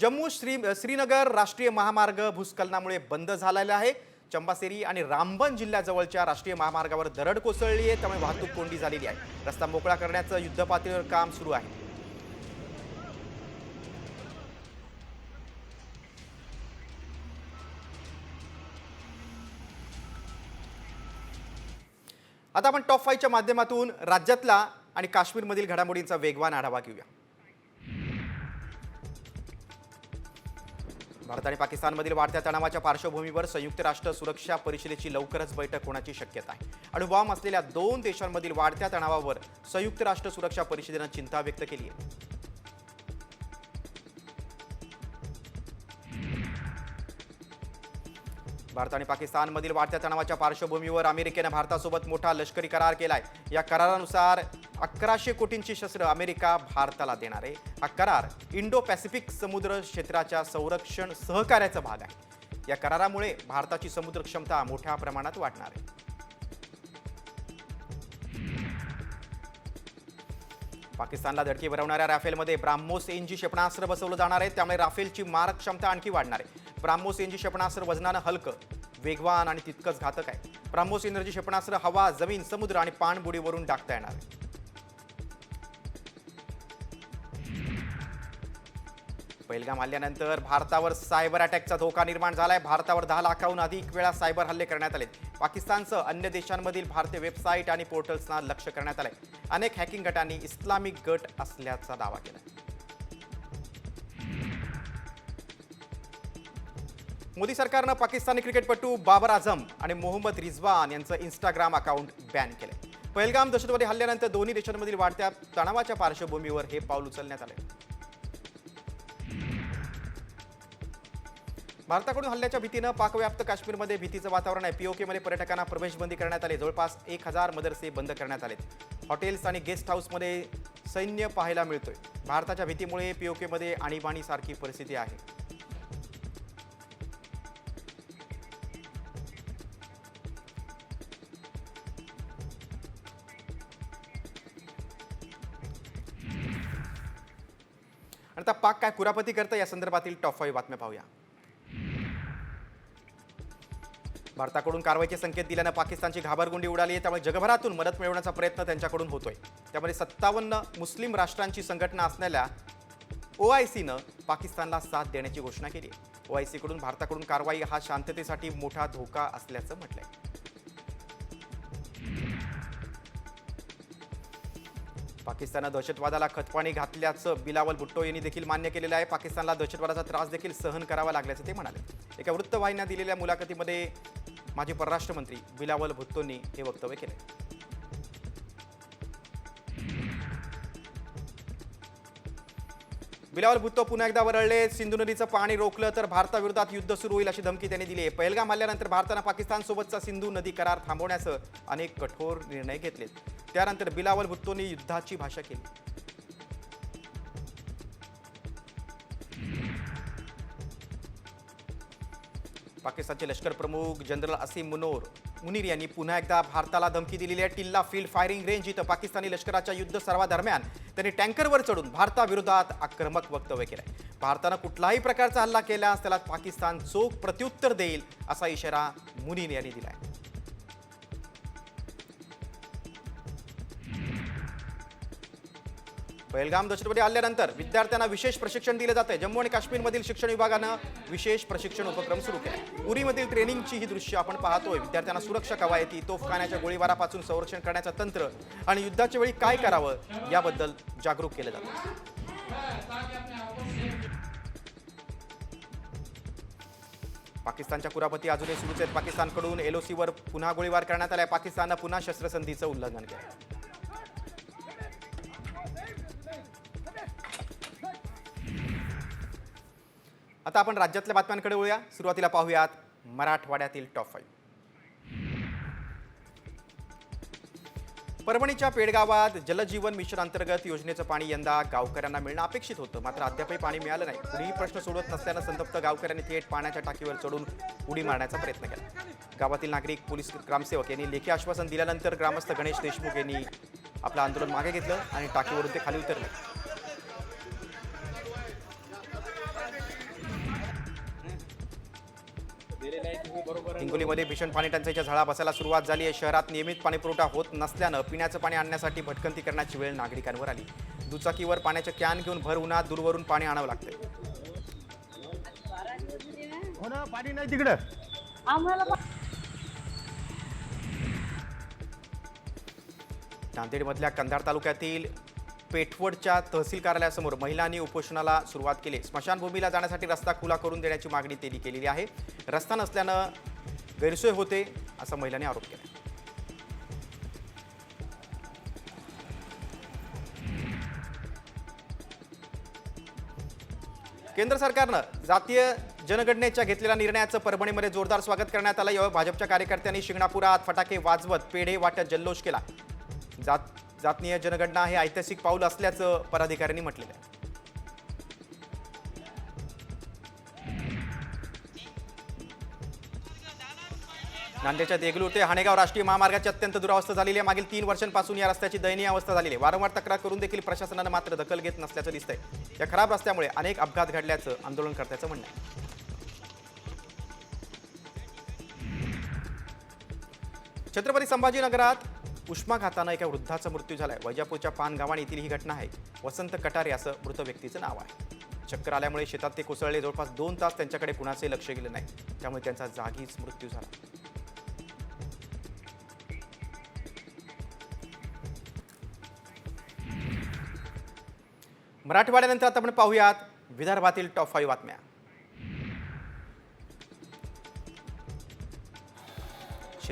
जम्मू श्री श्रीनगर राष्ट्रीय महामार्ग भूस्खलनामुळे बंद झालेला आहे. चंबासेरी आणि रामबन जिल्ह्याजवळच्या राष्ट्रीय महामार्गावर दरड कोसळली आहे. त्यामुळे वाहतूक कोंडी झालेली आहे. रस्ता मोकळा करण्याचं युद्धपातळीवर काम सुरू आहे. आता आपण टॉप फाईव्हच्या माध्यमातून राज्यातला आणि काश्मीरमधील घडामोडींचा वेगवान आढावा घेऊया. भारत आणि पाकिस्तानमधील वाढत्या तणावाच्या पार्श्वभूमीवर संयुक्त राष्ट्र सुरक्षा परिषदेची लवकरच बैठक होण्याची शक्यता आहे. अणुबॉम्ब असलेल्या दोन देशांमधील वाढत्या तणावावर संयुक्त राष्ट्र सुरक्षा परिषदेनं चिंता व्यक्त केली आहे. भारत आणि पाकिस्तानमधील वाढत्या तणावाच्या पार्श्वभूमीवर अमेरिकेनं भारतासोबत मोठा लष्करी करार केलाय. या करारानुसार अकराशे कोटींची शस्त्र अमेरिका भारताला देणार. आहे हा करार इंडो पॅसिफिक समुद्र क्षेत्राच्या संरक्षण सहकार्याचा भाग आहे. या करारामुळे भारताची समुद्र क्षमता मोठ्या प्रमाणात वाढणार आहे. पाकिस्तानला धडकी भरवणाऱ्या राफेलमध्ये ब्राह्मोस एनजी क्षेपणास्त्र बसवलं जाणार आहे. त्यामुळे राफेलची मारक क्षमता आणखी वाढणार आहे. ब्राह्मोस एनजी क्षेपणास्त्र वजनानं हलकं वेगवान आणि तितकंच घातक आहे. ब्राह्मोस एनर्जी क्षेपणास्त्र हवा जमीन समुद्र आणि पाणबुडीवरून टाकता येणार आहे. पहिलगाम हल्ल्यानंतर भारतावर सायबर अटॅकचा धोका निर्माण झालाय. भारतावर दहा लाखाहून अधिक वेळा सायबर हल्ले करण्यात आले पाकिस्तानसह अन्य देशांमधील भारतीय वेबसाईट आणि पोर्टल्सना लक्ष करण्यात आलंय. अनेक हॅकिंग गटांनी इस्लामिक गट असल्याचा दावा केला मोदी सरकारनं पाकिस्तानी क्रिकेटपटू बाबर आझम आणि मोहम्मद रिझवान यांचं इंस्टाग्राम अकाउंट बॅन केलं पहिलगाम दहशतवादी हल्ल्यानंतर दोन्ही देशांमधील वाढत्या तणावाच्या पार्श्वभूमीवर हे पाऊल उचलण्यात आले भारताकडून हल्ल्याच्या भीतीनं पाकव्याप्त काश्मीरमध्ये भीतीचं वातावरण आहे. पीओकेमध्ये पर्यटकांना प्रवेशबंदी करण्यात आली. जवळपास एक हजार मदरसे बंद करण्यात आले हॉटेल्स आणि गेस्ट हाऊसमध्ये सैन्य पाहायला मिळतोय. भारताच्या भीतीमुळे पीओकेमध्ये आणीबाणीसारखी परिस्थिती आहे. आणि आता पाक काय कुरापती करतं या संदर्भातील टॉप फाईव्ह बातम्या पाहूया. भारताकडून कारवाईचे संकेत दिल्यानं पाकिस्तानची घाबरगुंडी उडाली आहे. त्यामुळे जगभरातून मदत मिळवण्याचा प्रयत्न त्यांच्याकडून होतोय. त्यामध्ये सत्तावन्न मुस्लिम राष्ट्रांची संघटना असलेल्या ओ आय सीनं पाकिस्तानला साथ देण्याची घोषणा केली आहे. ओ आय सीकडून भारताकडून कारवाई हा शांततेसाठी मोठा धोका असल्याचं म्हटलंय. पाकिस्ताननं दहशतवादाला खतपाणी घातल्याचं बिलावल भुट्टो यांनी देखील मान्य केलेलं आहे. पाकिस्तानला दहशतवादाचा त्रास देखील सहन करावा लागल्याचं ते म्हणाले. एका वृत्तवाहिन्या दिलेल्या मुलाखतीमध्ये माजी परराष्ट्र मंत्री बिलावल भुत्तोंनी हे वक्तव्य केले बिलावल भुत्तो पुन्हा एकदा वरळले. सिंधू नदीचं पाणी रोखलं तर भारताविरोधात युद्ध सुरू होईल अशी धमकी त्यांनी दिली आहे. पहिलगाम हल्ल्यानंतर भारतानं पाकिस्तानसोबतचा सिंधू नदी करार थांबवण्यासह अनेक कठोर निर्णय घेतलेत. त्यानंतर बिलावल भुत्तोंनी युद्धाची भाषा केली. पाकिस्तानचे लष्कर प्रमुख जनरल असीम मुनोर मुनीर यांनी पुन्हा एकदा भारताला धमकी दिलेली आहे. टिल्ला फील्ड फायरिंग रेंज इथं पाकिस्तानी लष्कराच्या युद्ध सर्वादरम्यान त्यांनी टँकरवर चढून भारताविरोधात आक्रमक वक्तव्य केलं भारतानं कुठलाही प्रकारचा हल्ला केल्यास त्याला पाकिस्तान चोख प्रत्युत्तर देईल असा इशारा मुनीर यांनी दिला पहलगाम दहशतवादी आल्यानंतर विद्यार्थ्यांना विशेष प्रशिक्षण दिले जाते जम्मू आणि काश्मीरमधील शिक्षण विभागानं विशेष प्रशिक्षण उपक्रम सुरू केला उरीमधील ट्रेनिंगची ही दृश्य आपण पाहतोय. विद्यार्थ्यांना सुरक्षा कवायती तोफखान्याच्या गोळीबारापासून संरक्षण करण्याचं तंत्र आणि युद्धाच्या वेळी काय करावं याबद्दल जागरूक केलं जातं पाकिस्तानच्या कुरापती अजूनही सुरूच आहेत. पाकिस्तानकडून एलओसीवर पुन्हा गोळीबार करण्यात आलाय. पाकिस्ताननं पुन्हा शस्त्रसंधीचं उल्लंघन केलं आता आपण राज्यातल्या बातम्यांकडे वळूया. सुरुवातीला पाहूयात मराठवाड्यातील टॉप फाईव्ह परभणीच्या पेडगावात जलजीवन मिशन अंतर्गत योजनेचं पाणी यंदा गावकऱ्यांना मिळणं अपेक्षित होतं. मात्र अद्यापही पाणी मिळालं नाही. कुणीही प्रश्न सोडवत नसल्यानं संतप्त गावकऱ्यांनी थेट पाण्याच्या टाकीवर चढून उडी मारण्याचा प्रयत्न केला. गावातील नागरिक पोलीस ग्रामसेवक यांनी लेखी आश्वासन दिल्यानंतर ग्रामस्थ गणेश देशमुख यांनी आपलं आंदोलन मागे घेतलं आणि टाकीवरून ते खाली उतरले. हिंगोलीमध्ये भीषण पाणी टंचाईच्या झळा बसायला सुरुवात झाली आहे. शहरात नियमित पाणीपुरवठा होत नसल्यानं पिण्याचं पाणी आणण्यासाठी भटकंती करण्याची वेळ नागरिकांवर आली. दुचाकीवर पाण्याचे कॅन घेऊन भर उन्हात दूरवरून पाणी आणावं लागतंय. हो ना पाणी नाही तिकडं. नांदेडमधल्या कंधार तालुक्यातील पेठवडच्या तहसील कार्यालयासमोर महिलांनी उपोषणाला सुरुवात केली. स्मशानभूमीला जाण्यासाठी रस्ता खुला करून देण्याची मागणी त्यांनी केलेली आहे. रस्ता नसल्यानं गैरसोय होते असा महिलांनी आरोप केला. केंद्र सरकारनं जातीय जनगणनेच्या घेतलेल्या निर्णयाचं परभणीमध्ये जोरदार स्वागत करण्यात आलं. यावेळी भाजपच्या कार्यकर्त्यांनी शिंगणापुरात फटाके वाजवत पेढे वाटत जल्लोष केला. जात जातनीय जनगणना हे ऐतिहासिक पाऊल असल्याचं पदाधिकाऱ्यांनी म्हटलेलं आहे. नांदेडच्या देगलूर ते हाणेगाव राष्ट्रीय महामार्गाची अत्यंत दुरावस्था झालेली आहे. मागील तीन वर्षांपासून या रस्त्याची दयनीय अवस्था झालेली आहे. वारंवार तक्रार करून देखील प्रशासनानं मात्र दखल घेत नसल्याचं दिसतंय. या खराब रस्त्यामुळे अनेक अपघात घडल्याचं आंदोलनकर्त्याचं म्हणणं आहे. छत्रपती संभाजीनगरात उष्माघातानं एका वृद्धाचा मृत्यू झाला आहे वैजापूरच्या पानगावाण येथील ही घटना आहे. वसंत कटारे असं मृत व्यक्तीचं नाव आहे. चक्कर आल्यामुळे शेतात ते कोसळले. जवळपास दोन तास त्यांच्याकडे कुणाचे लक्ष गेलं नाही. त्यामुळे त्यांचा जागीच मृत्यू झाला. मराठवाड्यानंतर आता आपण पाहूयात विदर्भातील टॉप फाईव्ह बातम्या.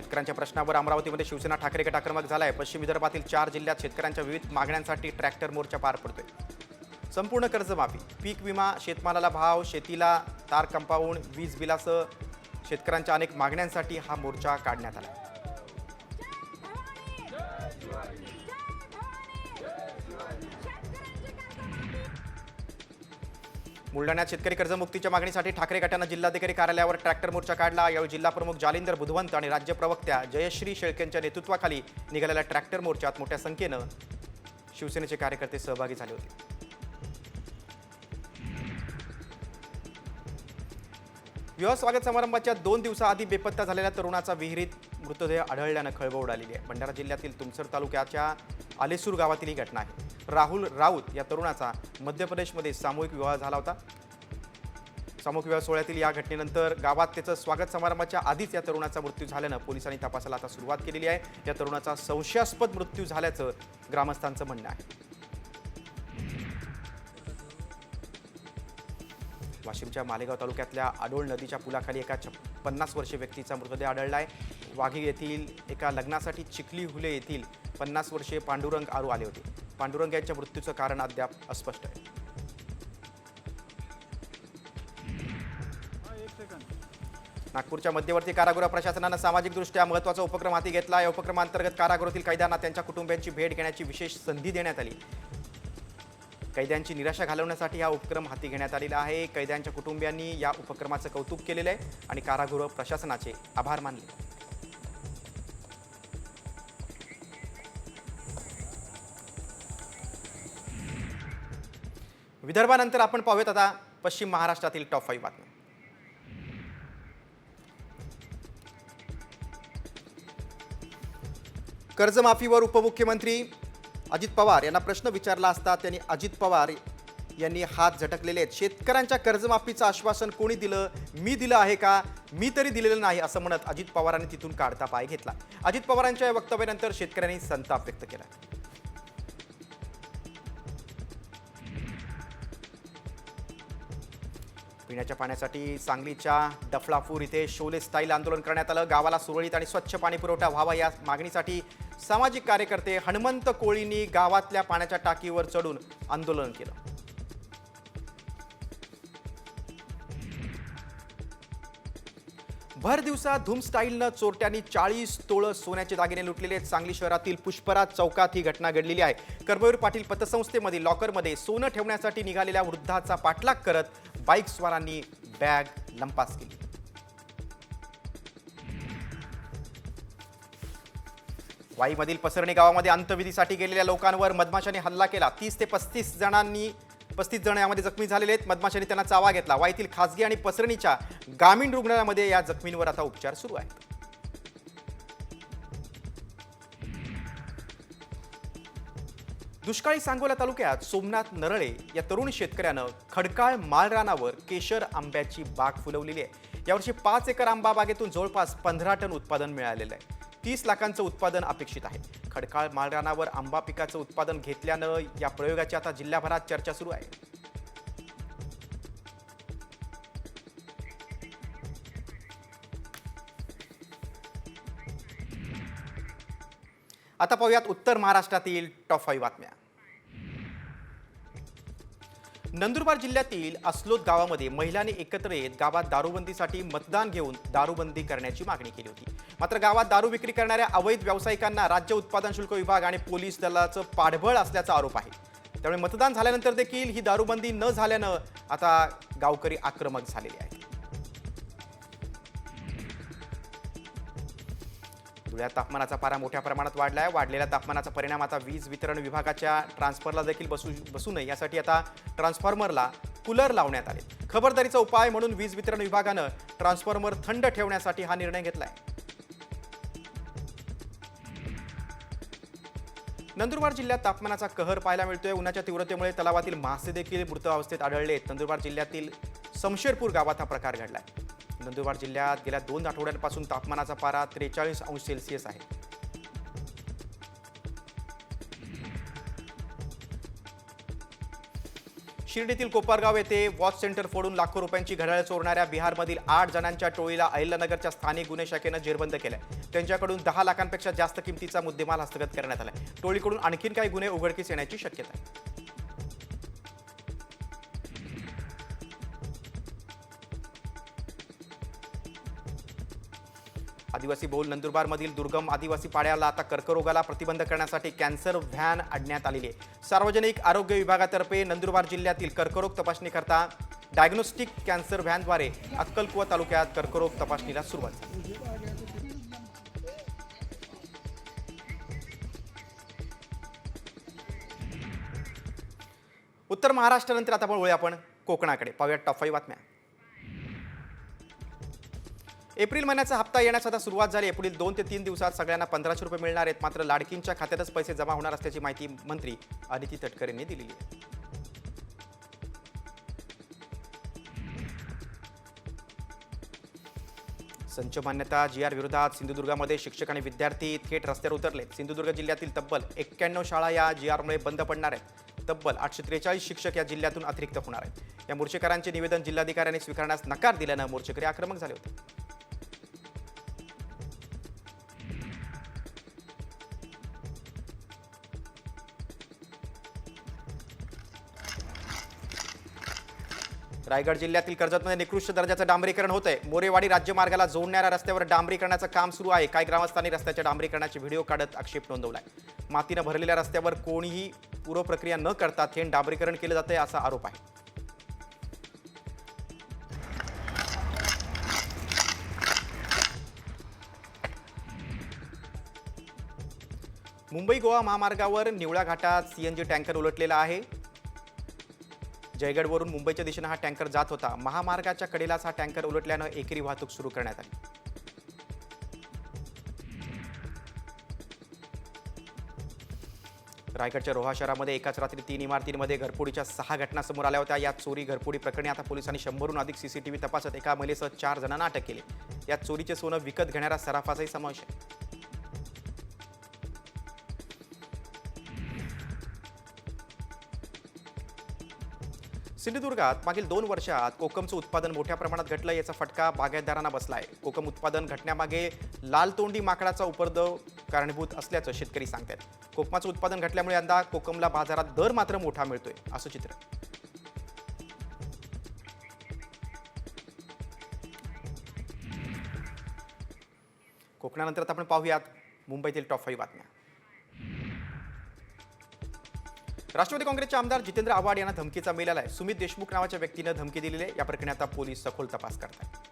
शेतकऱ्यांच्या प्रश्नावर अमरावतीमध्ये शिवसेना ठाकरे गट आक्रमक आहे पश्चिम विदर्भातील चार जिल्ह्यात शेतकऱ्यांच्या विविध मागण्यांसाठी ट्रॅक्टर मोर्चा पार पडतोय. संपूर्ण कर्जमाफी पीक विमा शेतमालाला भाव शेतीला तार कंपाऊंड वीज बिलासह शेतकऱ्यांच्या अनेक मागण्यांसाठी हा मोर्चा काढण्यात आला बुलढाण्यात शेतकरी कर्जमुक्तीच्या मागणीसाठी ठाकरे गटानं जिल्हाधिकारी कार्यालयावर ट्रॅक्टर मोर्चा काढला. यावेळी जिल्हा प्रमुख जालिंदर बुधवंत आणि राज्य प्रवक्त्या जयश्री शेळकेंच्या नेतृत्वाखाली निघालेल्या ट्रॅक्टर मोर्चात मोठ्या संख्येनं शिवसेनेचे कार्यकर्ते सहभागी झाले होते. विवाह स्वागत समारंभाच्या दोन दिवसाआधी बेपत्ता झालेल्या तरुणाचा विहिरीत मृतदेह आढळल्यानं खळबळ उडालेली आहे. भंडारा जिल्ह्यातील तुमसर तालुक्याच्या आलेसूर गावातील ही घटना आहे. राहुल राऊत या तरुणाचा मध्य प्रदेशमध्ये सामूहिक विवाह झाला होता. सामूहिक विवाह सोहळ्यातील या घटनेनंतर गावात त्याचं स्वागत समारंभाच्या आधीच या तरुणाचा मृत्यू झाल्यानं पोलिसांनी तपासाला आता सुरुवात केलेली आहे. या तरुणाचा संशयास्पद मृत्यू झाल्याचं ग्रामस्थांचं म्हणणं आहे. वाशिमच्या मालेगाव तालुक्यातल्या आडोळ नदीच्या पुलाखाली एका छप पन्नास वर्षीय व्यक्तीचा मृतदेह आढळला आहे. वाघी येथील एका लग्नासाठी चिखली हुले येथील पन्नास वर्षीय पांडुरंग आरू आले होते. पांडुरंग यांच्या मृत्यूचं कारण अद्याप अस्पष्ट आहे. नागपूरच्या मध्यवर्ती कारागृह प्रशासनानं सामाजिकदृष्ट्या महत्त्वाचा उपक्रम हाती घेतला. या उपक्रमांतर्गत कारागृहातील कैद्यांना त्यांच्या कुटुंबियांची भेट घेण्याची विशेष संधी देण्यात आली. कैद्यांची निराशा घालवण्यासाठी हा उपक्रम हाती घेण्यात आलेला आहे. कैद्यांच्या कुटुंबियांनी या उपक्रमाचं कौतुक केलेलं आहे आणि कारागृह प्रशासनाचे आभार मानले. विदर्भानंतर आपण पाहूयात आता पश्चिम महाराष्ट्रातील टॉप फाईव्ह बातम्या. कर्जमाफीवर उपमुख्यमंत्री अजित पवार यांना प्रश्न विचारला असता त्यांनी अजित पवार यांनी हात झटकलेले आहेत. शेतकऱ्यांच्या कर्जमाफीचं आश्वासन कोणी दिलं? मी दिलं आहे का? मी तरी दिलेलं नाही असं म्हणत अजित पवारांनी तिथून काढता पाय घेतला. अजित पवारांच्या या वक्तव्यानंतर शेतकऱ्यांनी संताप व्यक्त केला. पिण्याच्या पाण्यासाठी सांगलीच्या डफलापूर इथे शोले स्टाईल आंदोलन करण्यात आलं. गावाला सुरळीत आणि स्वच्छ पाणी पुरवठा व्हावा या मागणीसाठी सामाजिक कार्यकर्ते हनुमंत कोळींनी गावातल्या पाण्याच्या टाकीवर चढून आंदोलन केलं. भर दिवसा धूम स्टाईलनं चोरट्यांनी चाळीस तोळं सोन्याचे दागिने लुटलेले आहेत. सांगली शहरातील पुष्पराज चौकात ही घटना घडलेली आहे. कर्मवीर पाटील पतसंस्थेमध्ये लॉकरमध्ये सोनं ठेवण्यासाठी निघालेल्या वृद्धाचा पाठलाग करत बाईक स्वारांनी बॅग लंपास केली. वाईमधील पसरणी गावामध्ये अंतविधीसाठी गेलेल्या लोकांवर मधमाशाने हल्ला केला. तीस ते पस्तीस जणांनी पस्तीस जण यामध्ये जखमी झालेले आहेत. मधमाशांनी त्यांना चावा घेतला. वाईतील खासगी आणि पसरणीच्या ग्रामीण रुग्णालयामध्ये या जखमींवर आता उपचार सुरू आहेत. दुष्काळी सांगोला तालुक्यात सोमनाथ नरळे या तरुण शेतकऱ्यानं खडकाळ माळरानावर केशर आंब्याची बाग फुलवलेली आहे. यावर्षी पाच एकर आंबा बागेतून जवळपास पंधरा टन उत्पादन मिळालेलं आहे. तीस लाखांचं उत्पादन अपेक्षित आहे. खडकाळ माळरानावर आंबा पिकाचं उत्पादन घेतल्यानं या प्रयोगाची आता जिल्ह्याभरात चर्चा सुरू आहे. आता पाहूयात उत्तर महाराष्ट्रातील टॉप फाईव्ह बातम्या. नंदुरबार जिल्ह्यातील अस्लोद गावामध्ये महिलांनी एकत्र येत गावात दारूबंदीसाठी मतदान घेऊन दारूबंदी करण्याची मागणी केली होती. मात्र गावात दारू विक्री करणाऱ्या अवैध व्यावसायिकांना राज्य उत्पादन शुल्क विभाग आणि पोलीस दलाचं पाठबळ असल्याचा आरोप आहे. त्यामुळे मतदान झाल्यानंतर देखील ही दारूबंदी न झाल्यानं आता गावकरी आक्रमक झालेले आहेत. धुळ्यात तापमानाचा पारा मोठ्या प्रमाणात वाढला आहे वाढलेल्या तापमानाचा परिणाम आता वीज वितरण विभागाच्या ट्रान्सफरला देखील बसू बसू नये. यासाठी आता ट्रान्सफॉर्मरला कूलर लावण्यात आले. खबरदारीचा उपाय म्हणून वीज वितरण विभागानं ट्रान्सफॉर्मर थंड ठेवण्यासाठी हा निर्णय घेतलाय. नंदुरबार जिल्ह्यात तापमानाचा कहर पाहायला मिळतोय. उन्हाच्या तीव्रतेमुळे तलावातील मासे देखील मृत अवस्थेत आढळले नंदुरबार जिल्ह्यातील समशेरपूर गावात हा प्रकार घडलाय. नंदुरबार जिल्ह्यात गेल्या दोन आठवड्यांपासून तापमानाचा पारा त्रेचाळीस अंश सेल्सिअस आहे. शिर्डीतील कोपरगाव येथे वॉच सेंटर फोडून लाखो रुपयांची घड्याळ चोरणाऱ्या बिहारमधील आठ जणांच्या टोळीला अहिल्यानगरच्या स्थानिक गुन्हे शाखेनं जेरबंद केलंय. त्यांच्याकडून दहा लाखांपेक्षा जास्त किमतीचा मुद्देमाल हस्तगत करण्यात आला टोळीकडून आणखीन काही गुन्हे उघडकीस येण्याची शक्यता आहे. आदिवासी बहुल नंदुरबारमधील दुर्गम आदिवासी पाड्याला आता कर्करोगाला प्रतिबंध करण्यासाठी कॅन्सर व्हॅन आणण्यात आलेली आहे. सार्वजनिक आरोग्य विभागातर्फे नंदुरबार जिल्ह्यातील कर्करोग तपासणीकरता डायग्नोस्टिक कॅन्सर व्हॅनद्वारे अक्कलकुवा तालुक्यात कर्करोग तपासणीला सुरुवात झाली. उत्तर महाराष्ट्रानंतर आता वळूया आपण कोकणाकडे. पाहूया टॉप फाईव्ह बातम्या. एप्रिल महिन्याचा हप्ता येण्यास आता सुरुवात झाली. पुढील दोन ते तीन दिवसात सगळ्यांना पंधराशे रुपये मिळणार आहेत. मात्र लाडकींच्या खात्यातच पैसे जमा होणार असल्याची माहिती मंत्री आदिती तटकरे यांनी दिलेली आहे. संच मान्यता जी आर विरोधात सिंधुदुर्गामध्ये शिक्षक आणि विद्यार्थी थेट रस्त्यावर उतरले. सिंधुदुर्ग जिल्ह्यातील तब्बल एक्क्याण्णव शाळा या जी आरमुळे बंद पडणार आहेत. तब्बल आठशे त्रेचाळीस शिक्षक या जिल्ह्यातून अतिरिक्त होणार आहेत. या मोर्चेकरांचे निवेदन जिल्हाधिकाऱ्यांनी स्वीकारण्यास नकार दिल्यानं मोर्चेकरी आक्रमक झाले होते. रायगड जिल्ह्यातील कर्जतमध्ये निकृष्ट दर्जाचं डांबरीकरण होत आहे मोरेवाडी राज्यमार्गाला जोडणाऱ्या रस्त्यावर डांबरीकरणाचं काम सुरू आहे. काही ग्रामस्थांनी रस्त्याच्या डांबरीकरणाचे व्हिडिओ काढत आक्षेप नोंदवलाय. मातीनं भरलेल्या रस्त्यावर कोणीही पूर्वप्रक्रिया न करता थेट डांबरीकरण केलं जातंय असा आरोप आहे. मुंबई गोवा महामार्गावर निवळा घाटात सीएनजी टँकर उलटलेला आहे. जयगडवरून मुंबईच्या दिशेनं हा टँकर जात होता. महामार्गाच्या कडेलाच हा टँकर उलटल्यानं एकेरी वाहतूक सुरू करण्यात आली. रायगडच्या रोहा शहरामध्ये एकाच रात्री तीन इमारतींमध्ये घरफोडीच्या सहा घटना समोर आल्या होत्या. यात चोरी घरफोडी प्रकरणी आता पोलिसांनी शंभरहून अधिक सीसीटीव्ही तपासत एका महिलेसह चार जणांना अटक केली. यात चोरीचे सोनं विकत घेणाऱ्या सराफाचाही समावेश आहे. सिंधुदुर्गात मागील दोन वर्षात कोकमचं उत्पादन मोठ्या प्रमाणात घटलं याचा फटका बागायतदारांना बसला आहे कोकम उत्पादन घटण्यामागे लाल तोंडी माकडाचा उपद्रव कारणीभूत असल्याचं शेतकरी सांगतात कोकमाचं उत्पादन घटल्यामुळे यंदा कोकमला बाजारात दर मात्र मोठा मिळतोय असं चित्र. कोकणानंतर आता आपण पाहूयात मुंबईतील टॉप फाईव्ह बातम्या. राष्ट्रवादी काँग्रेसचे आमदार जितेंद्र आव्हाड यांना धमकीचा मेल आलाय. सुमित देशमुख नावाच्या व्यक्तीनं धमकी दिलेली आहे. या प्रकरणी आता पोलीस सखोल तपास करतात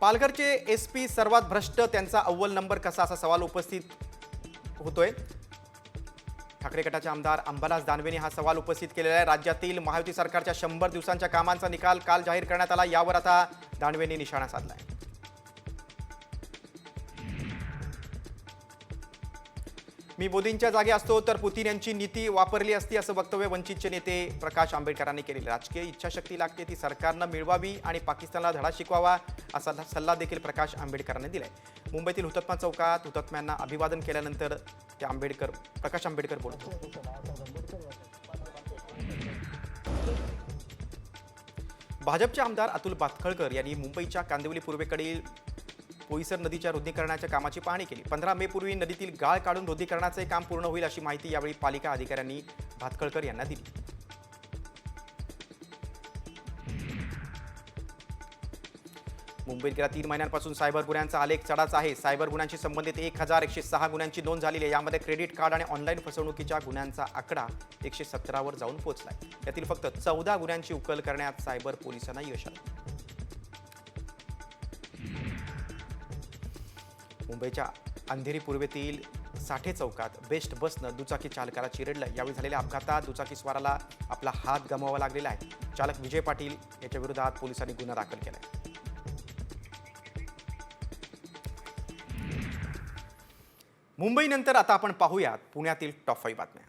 पालघरचे एस पी सर्वात भ्रष्ट त्यांचा अव्वल नंबर कसा असा सवाल उपस्थित होतोय? ठाकरे गटाचे आमदार अंबादास दानवेने हा सवाल उपस्थित केलेला आहे. राज्यातील महायुती सरकारच्या शंभर दिवसांच्या कामांचा निकाल काल जाहीर करण्यात आला. यावर आता दानवेंनी निशाणा साधला मी मोदींच्या जागी असतो तर पुतीन यांची नीती वापरली असती असं वक्तव्य वंचितचे नेते प्रकाश आंबेडकरांनी केलेलं राजकीय इच्छाशक्ती लागते. ती सरकारनं मिळवावी आणि पाकिस्तानला धडा शिकवावा असा सल्ला देखील प्रकाश आंबेडकरांनी दिलाय. मुंबईतील हुतात्मा चौकात हुतात्म्यांना अभिवादन केल्यानंतर ते आंबेडकर प्रकाश आंबेडकर बोलत. होते भाजपचे आमदार अतुल बातखळकर यांनी मुंबईच्या कांदिवली पूर्वेकडील पोईसर नदीच्या रुद्धीकरणाच्या कामाची पाहणी केली. पंधरा मे पूर्वी नदीतील गाळ काढून रुद्धीकरणाचे काम पूर्ण होईल अशी माहिती यावेळी पालिका अधिकाऱ्यांनी भातखळकर यांना दिली. मुंबईत गेल्या तीन महिन्यांपासून सायबर गुन्ह्यांचा आलेख चढाच आहे. सायबर गुन्ह्यांशी संबंधित एक हजार एकशे सहा गुन्ह्यांची नोंद झालेली आहे. यामध्ये क्रेडिट कार्ड आणि ऑनलाईन फसवणुकीच्या गुन्ह्यांचा आकडा एकशे सतरावर जाऊन पोहोचलाय यातील फक्त चौदा गुन्ह्यांची उकल करण्यात सायबर पोलिसांना यश आलं. मुंबईच्या अंधेरी पूर्वेतील साठे चौकात बेस्ट बसनं दुचाकी चालकाला चिरडलं. यावेळी झालेल्या अपघातात दुचाकी स्वाराला आपला हात गमवावा लागलेला आहे. चालक विजय पाटील याच्या विरोधात पोलिसांनी गुन्हा दाखल केला आहे मुंबईनंतर आता आपण पाहूयात पुण्यातील टॉप फाईव्ह बातम्या.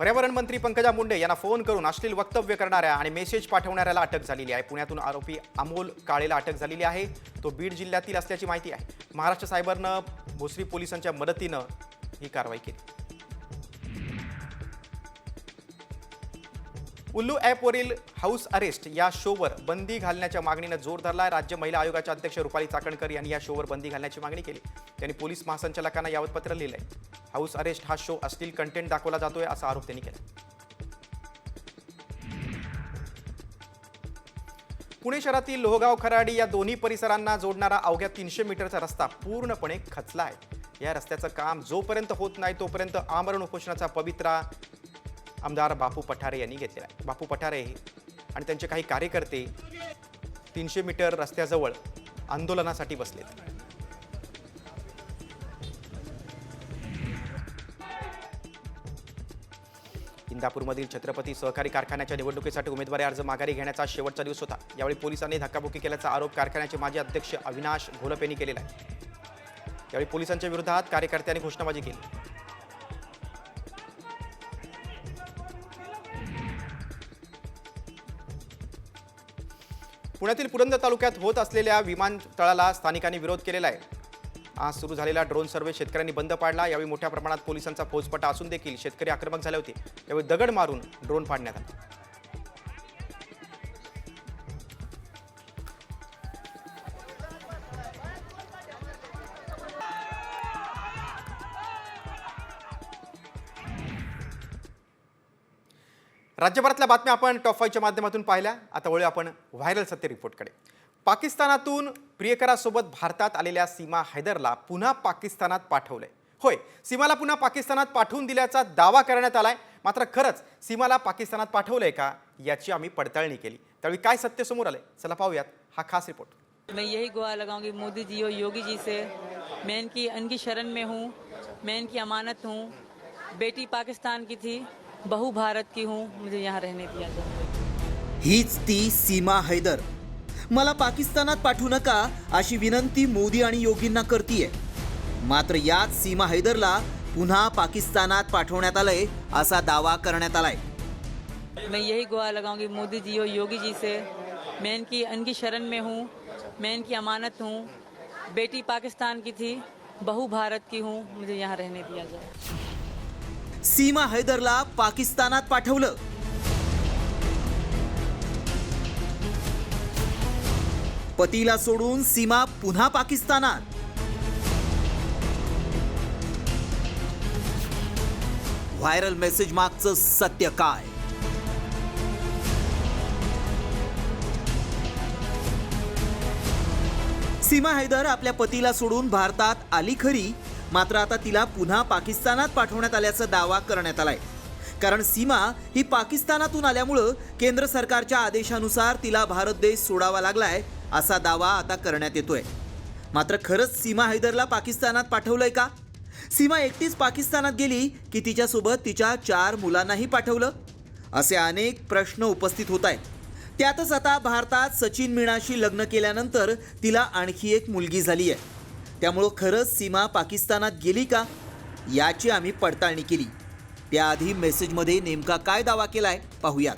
पर्यावरण मंत्री पंकजा मुंडे यांना फोन करून अश्लील वक्तव्य करणाऱ्या आणि मेसेज पाठवणाऱ्याला अटक झालेली आहे. पुण्यातून आरोपी अमोल काळेला अटक झालेली आहे. तो बीड जिल्ह्यातील असल्याची माहिती आहे. महाराष्ट्र सायबरनं भोसरी पोलिसांच्या मदतीनं ही कारवाई केली. उल्लू ॲपवरील हाऊस अरेस्ट या शोवर बंदी घालण्याच्या मागणीनं जोर धरला आहे राज्य महिला आयोगाच्या अध्यक्ष रुपाली चाकणकर यांनी या शोवर बंदी घालण्याची मागणी केली. त्यांनी पोलीस महासंचालकांना यावत पत्र लिहिलंय. हाऊस अरेस्ट हा शो अश्लील कंटेंट दाखवला जातोय असा आरोप त्यांनी केला. पुणे शहरातील लोहगाव खराडी या दोन्ही परिसरांना जोडणारा अवघ्या तीनशे मीटरचा रस्ता पूर्णपणे खचला आहे. या रस्त्याचं काम जोपर्यंत होत नाही तोपर्यंत आमरण उपोषणाचा पवित्रा आमदार बापू पठारे यांनी घेतलेला आहे. बापू पठारे आणि त्यांचे काही कार्यकर्ते तीनशे मीटर रस्त्याजवळ आंदोलनासाठी बसलेत. इंदापूरमधील छत्रपती सहकारी कारखान्याच्या निवडणुकीसाठी उमेदवारी अर्ज माघारी घेण्याचा शेवटचा दिवस होता. यावेळी पोलिसांनी धक्काबुक्की केल्याचा आरोप कारखान्याचे माजी अध्यक्ष अविनाश घोलप यांनी केलेला आहे. यावेळी पोलिसांच्या विरोधात कार्यकर्त्यांनी घोषणाबाजी केली. पुण्यातील पुरंदर तालुक्यात होत असलेल्या विमानतळाला स्थानिकांनी विरोध केलेला आहे. आज सुरू झालेला ड्रोन सर्वे शेतकऱ्यांनी बंद पाडला. यावेळी मोठ्या प्रमाणात पोलिसांचा फौजपटा असून देखील शेतकरी आक्रमक झाले होते. यावेळी दगड मारून ड्रोन पाडण्यात आला. राज्यभरातल्या बातम्या आपण टॉप फाईव्हच्या माध्यमातून पाहिल्या. आता वळूया आपण व्हायरल सत्य रिपोर्टकडे. पाकिस्तानातून प्रियकरासोबत भारतात आलेल्या सीमा हैदरला पुन्हा पाकिस्तानात पाठवलंय. होय सीमाला पुन्हा पाकिस्तानात पाठवून दिल्याचा दावा करण्यात आलाय. मात्र खरंच सीमाला पाकिस्तानात पाठवलंय का याची आम्ही पडताळणी केली. त्यावेळी काय सत्य समोर आलंय? चला पाहूयात हा खास रिपोर्ट मैं यही गुहार लगाऊंगी मोदी जी और योगी जी से। मैं इनकी इनकी शरण में हूँ मैं इनकी अमानत हूँ। बेटी पाकिस्तान की थी बहू भारत की हूँ मुझे यहाँ रहने दिया जाए। हीच ती सीमा हैदर मला पाकिस्तानात पाठवू नका अशी विनंती मोदी आणि योगींना करतीये. मात्र याच सीमा हैदरला पुन्हा पाकिस्तानात पाठवण्यात आलंय असा दावा करण्यात आलाय. मैं यही गुहार लगाऊंगी मोदी जी और योगी जी से। मैं इनकी इनकी शरण में हूँ मैं इनकी अमानत हूँ। बेटी पाकिस्तान की थी बहू भारत की हूँ मुझे यहाँ रहने दिया जाए। सीमा हैदरला पाकिस्तानात पाठवलं. पतीला सोडून सीमा पुन्हा पाकिस्तानात. व्हायरल मेसेज मागचं सत्य काय? सीमा हैदर आपल्या पतीला सोडून भारतात आली खरी मात्र आता तिला पुन्हा पाकिस्तानात पाठवण्यात आल्याचा दावा करण्यात आलाय. कारण सीमा ही पाकिस्तानातून आल्यामुळं केंद्र सरकारच्या आदेशानुसार तिला भारत देश सोडावा लागलाय असा दावा आता करण्यात येतोय. मात्र खरंच सीमा हैदरला पाकिस्तानात पाठवलंय का? सीमा एकटीच पाकिस्तानात गेली की तिच्यासोबत तिच्या चार मुलांनाही पाठवलं? असे अनेक प्रश्न उपस्थित होत आहेत. त्यातच आता भारतात सचिन मीणाशी लग्न केल्यानंतर तिला आणखी एक मुलगी झाली आहे. त्यामुळं खरंच सीमा पाकिस्तानात गेली का? याची आम्ही पडताळणी केली. त्याआधी मेसेजमध्ये नेमका काय दावा केला आहे पाहूयात.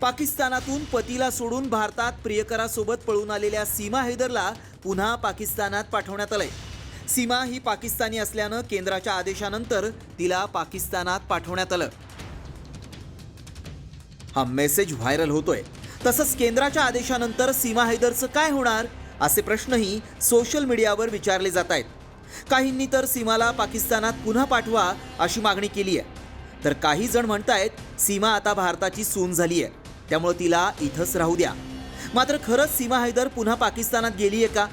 पाकिस्तानातून पतीला सोडून भारतात प्रियकरासोबत पळून आलेल्या सीमा हैदरला पुन्हा पाकिस्तानात पाठवण्यात आलंय. सीमा ही पाकिस्तानी असल्यानं केंद्राच्या आदेशानंतर तिला पाकिस्तानात पाठवण्यात आलं. हा मेसेज व्हायरल होतोय. तसंच केंद्राच्या आदेशानंतर सीमा हैदरचं काय होणार असे प्रश्नही सोशल मीडियावर विचारले जात आहेत. काहींनी तर सीमाला पाकिस्तानात पुन्हा पाठवा अशी मागणी केली आहे तर काही जण म्हणतायत सीमा आता भारताची सून झाली आहे त्यामुळं तिला इथंच राहू द्या. मात्र खरंच सीमा हैदर पुन्हा पाकिस्तानात गेली आहे का?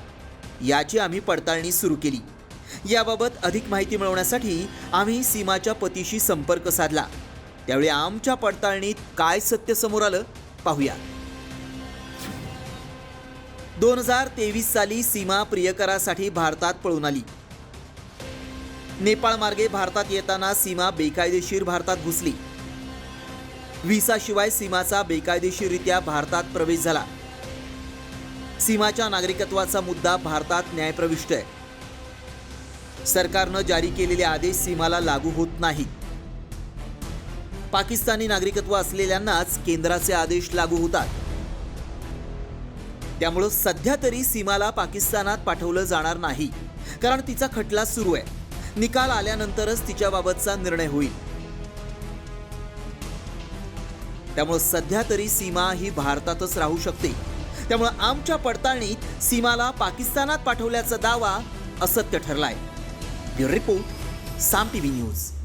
याची आम्ही पडताळणी सुरू केली. याबाबत अधिक माहिती मिळवण्यासाठी आम्ही सीमाच्या पतीशी संपर्क साधला. त्यावेळी आमच्या पडताळणीत काय सत्य समोर आलं पाहूया. दोन हजार तेवीस साली सीमा प्रियकरासाठी भारतात पळून आली. नेपाळ मार्गे भारतात येताना सीमा बेकायदेशीर भारतात घुसली. व्हिसाशिवाय सीमाचा बेकायदेशीररित्या भारतात प्रवेश झाला. सीमाच्या नागरिकत्वाचा मुद्दा भारतात न्यायप्रविष्ट आहे. सरकारनं जारी केलेले आदेश सीमाला लागू होत नाहीत. पाकिस्तानी नागरिकत्व असलेल्यांनाच केंद्राचे आदेश लागू होतात. त्यामुळं सध्या तरी सीमाला पाकिस्तानात पाठवलं जाणार नाही कारण तिचा खटला सुरू आहे. निकाल आल्यानंतरच तिच्याबाबतचा निर्णय होईल. त्यामुळं सध्या तरी सीमा ही भारतातच राहू शकते. त्यामुळं आमच्या पडताळणीत सीमाला पाकिस्तानात पाठवल्याचा दावा असत्य ठरलाय. Bureau report Saam TV news.